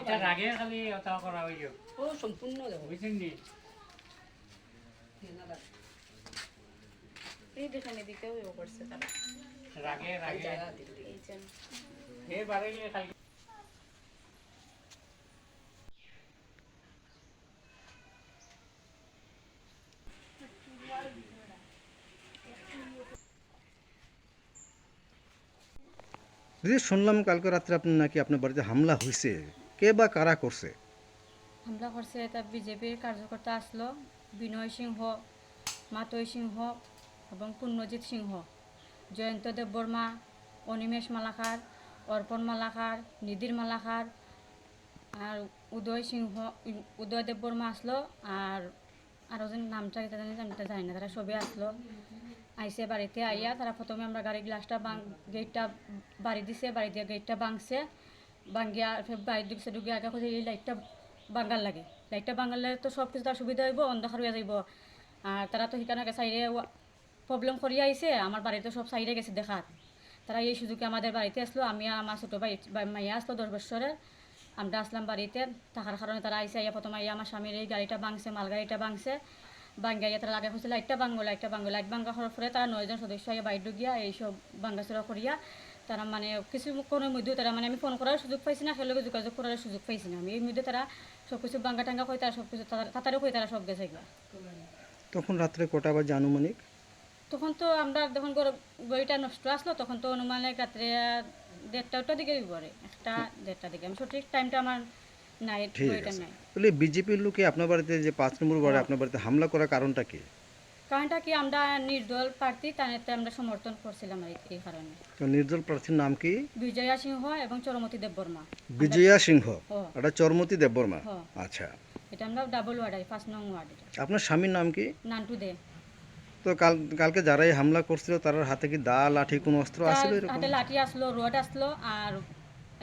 এটা রাগে খালি ওটা করা হইল ও সম্পূর্ণ দেখো। বুঝছেন নি? এই দেখেন এদিকেও ইয়ে করছে তারা। রাগে রাগে। হে বারে খালি দিদি শুনলাম কালকে রাত্রে আপনার নাকি আপনার বাড়িতে হামলা হয়েছে কে বা কারা করছে? হামলা করছে, এটা বিজেপির কার্যকর্তা আসলো, বিনয় সিংহ, মাতই সিংহ এবং পূর্ণজিৎ সিংহ, জয়ন্ত দেববর্মা, অনিমেষ মালাকার, অর্পণ মালাকার, নিধির মালাকার, আর উদয় সিংহ, উদয় দেববর্মা আসলো, আর আরও নামটা জানি জানি না, তারা সবে আসলো। আইসে বাড়িতে আইয়া তারা প্রথমে আমরা গাড়ির গ্লাসটা গেটটা বাড়ি দিছে, বাড়ি দিয়ে গেটটা ভাঙছে। ভাঙ্গিয়া বাড়ি দিছে ঢুকে আগে খুঁজে এই লাইটটা বাঙ্গাল লাগে। লাইটটা বাঙ্গালে তো সব কিছু তার সুবিধা হইব, অন্ধকার হয়ে যাইব। আর তারা তো সেখানে সাইডে প্রবলেম করিয়া আইছে, আমার বাড়িতে সব সাইডে গেছে দেখার। তারা এই সুযোগে আমাদের বাড়িতে আসলো, আমি আমার ছোটো ভাই মাইয়া আসলো দশ বছরের আমরা আসলাম বাড়িতে, থাকার কারণে তারা আইসে আইয়া প্রথম আইয়া আমার স্বামীর এই গাড়িটা মাল গাড়িটা ভাঙছে। ভাঙ্গা আইয়া তারা আগে হচ্ছে লাইটটা ভাঙবো লাইটটা ভাঙবো লাইট ভাঙ্গা হওয়ার পরে তারা নয়জন সদস্য আইয়া বাইর ঢুকিয়া এইসব ভাঙ্গাচোরা করিয়া তারা মানে কিছু কোনো মধ্যেও তারা মানে আমি ফোন করার সুযোগ পাইছি না সেগুলোকে যোগাযোগ করার সুযোগ পাইছি না। আমি এই মধ্যে তারা সব কিছু ভাঙ্গা টাঙ্গা কই তারা সব কিছু তাড়াতাড়ি কই তারা সব গেছে তখন রাত্রে কটা বাজে আনুমানিক? তখন তো আমরা যখন গড়িটা নষ্ট আসলো তখন তো অনুমানে রাত্রে দেড়টা দিকে পরে একটা দেড়টা দিকে। আমি সঠিক টাইমটা আমার ঠিক আছে। নাই। বলে বিজেপির লোকে আপনার বাড়িতে যে পাঁচ নম্বর বারে আপনার বাড়িতে হামলা করার কারণটা কি? কারণটা কি আমরা নির্দল প্রার্থী তানেতে আমরা সমর্থন করছিলাম এই কারণে। তো নির্দল প্রার্থীর নাম কি? বিজয়া সিংহ এবং চরমতি দেববর্মা। বিজয়া সিংহ। এটা চরমতি দেববর্মা? আচ্ছা। এটা আমরা ডাবল ওয়ার্ড ফার্স্ট নং ওয়ার্ড এটা। আপনার স্বামীর নাম কি? নান্টু দে। তো কাল কালকে যারাই হামলা করছিল তার হাতে কি দা লাঠি কোনো অস্ত্র তার আসছিল এরকম? হাতে লাঠি আসলো রড আসলো আর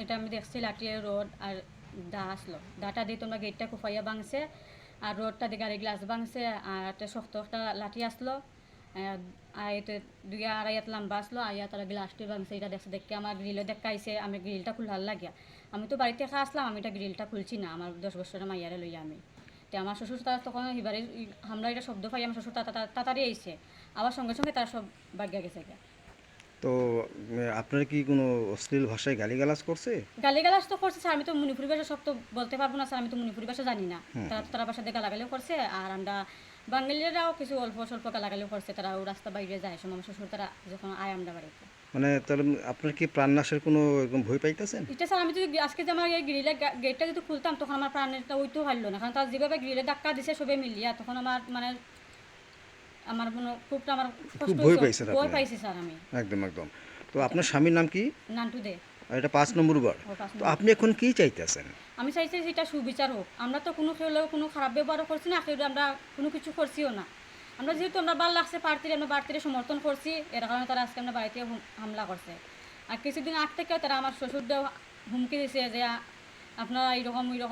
এটা আমি দেখছি লাঠি রড আর দা আসলো। দাটা দিয়ে তোমরা গেটটা কুফাইয়া ভাঙছে আর রডটা দিয়ে গাড়ি গ্লাস ভাঙছে আর একটা শক্ত একটা লাঠি আসলো। এতে দুই আড়াই হাত লম্বা আসলো, আইয়া তারা গ্লাসটি ভাঙছে এটা দেখছে দেখে আমার গ্রিলে দেখাইছে আমি গ্রিলটা খুলহার লাগিয়া। আমি তো বাড়িতে একা আসলাম, আমি এটা গ্রিলটা খুলছি না, আমার দশ বছরের মাইয়ারে লইয়া আমি। তো আমার শ্বশুর তারা তখন এবারে, আমরা এটা শব্দ পাই, আমার শ্বশুর তাড়াতাড়ি আইছে। আবার সঙ্গে সঙ্গে তার সব বাগিয়া গেছে গিয়া। তো আপনার কি কোনো অশ্লীল ভাষায় গালিগালাজ করছে? গালিগালাজ তো করছে স্যার আমি তো মণিপুরি ভাষা সব তো বলতে পারব না স্যার আমি তো মণিপুরি ভাষা জানি না। তারা তো তারা ভাষা দিয়ে গালাগালিও করছে আর আমরা বাঙালিরাও কিছু অল্প স্বল্প গালাগালিও করছে তারা ও রাস্তা বাইরে যায় সময় আমার শ্বশুর তারা যখন আয় আমরা বাড়িতে। মানে তাহলে আপনার কি প্রাণনাশের কোনো এরকম ভয় পাইতেছেন? এটা স্যার আমি যদি আজকে যে আমার এই গ্রিলের গেটটা যদি খুলতাম তখন আমার প্রাণটা ওই তো পারল না কারণ তার যেভাবে গ্রিলে ধাক্কা দিছে সবে মিলিয়া তখন আমার মানে আমার কোনো খুবটা আমার কষ্ট ভয়। পাইছেন ভয়? পাইছি স্যার আমি। একদম একদম। তো আপনার স্বামীর নাম কি? নান্টু দে। এটা পাঁচ নম্বর বার তো আপনি এখন কি চাইতেছেন? আমি চাইছি সেটা সুবিচার হোক। আমরা তো কোনো কেউ কোনো খারাপ ব্যবহারও করছি না কেউ আমরা কোনো কিছু করছিও না। আমরা যেহেতু আমরা ভালো লাগছে প্রার্থীর আমরা প্রার্থীর সমর্থন করছি এর কারণে তারা আজকে আমরা বাড়িতে হামলা করছে। আর কিছুদিন আগ থেকেও তারা আমার শ্বশুরদেও হুমকি দিছে যে আপনারা এইরকম এইরকম